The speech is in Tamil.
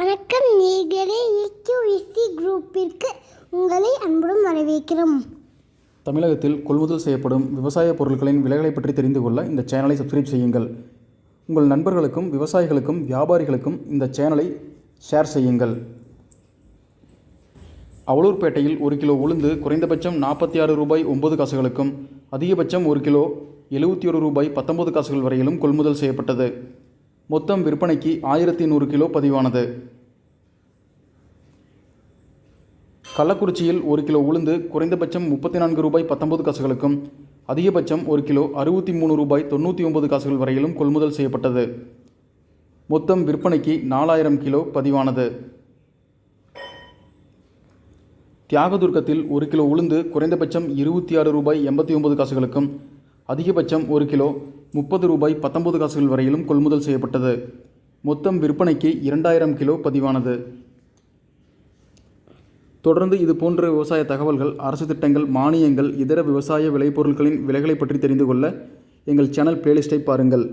வணக்கம் நீங்களே இக்யூவிசி குரூப்பிற்கு உங்களை அன்புடன் வரவேற்கிறோம். தமிழகத்தில் கொள்முதல் செய்யப்படும் விவசாய பொருட்களின் விலைகளை பற்றி தெரிந்து கொள்ள இந்த சேனலை சப்ஸ்கிரைப் செய்யுங்கள். உங்கள் நண்பர்களுக்கும் விவசாயிகளுக்கும் வியாபாரிகளுக்கும் இந்த சேனலை ஷேர் செய்யுங்கள். அவலூர்பேட்டையில் ஒரு கிலோ உளுந்து குறைந்தபட்சம் நாற்பத்தி ஆறு ரூபாய் ஒன்பது காசுகளுக்கும் அதிகபட்சம் ஒரு கிலோ எழுபத்தி ஒரு ரூபாய் பத்தொன்பது காசுகள் வரையிலும் கொள்முதல் செய்யப்பட்டது. மொத்தம் விற்பனைக்கு ஆயிரத்தி நூறு கிலோ பதிவானது. கள்ளக்குறிச்சியில் ஒரு கிலோ உளுந்து குறைந்தபட்சம் முப்பத்தி நான்கு ரூபாய் பத்தொன்பது காசுகளுக்கும் அதிகபட்சம் ஒரு கிலோ அறுபத்தி மூணு ரூபாய் தொண்ணூற்றி ஒன்பது காசுகள் வரையிலும் கொள்முதல் செய்யப்பட்டது. மொத்தம் விற்பனைக்கு நாலாயிரம் கிலோ பதிவானது. தியாகதுர்க்கத்தில் ஒரு கிலோ உளுந்து குறைந்தபட்சம் இருபத்தி ஆறு ரூபாய் எண்பத்தி ஒன்பது காசுகளுக்கும் அதிகபட்சம் ஒரு கிலோ முப்பது ரூபாய் பத்தொன்பது காசுகள் வரையிலும் கொள்முதல் செய்யப்பட்டது. மொத்தம் விற்பனைக்கு இரண்டாயிரம் கிலோ பதிவானது. தொடர்ந்து இது போன்ற விவசாய தகவல்கள் அரசு திட்டங்கள் மானியங்கள் இதர விவசாய விளைபொருட்களின் விலைகளை பற்றி தெரிந்து கொள்ள எங்கள் சேனல் பிளேலிஸ்ட்டை பாருங்கள்.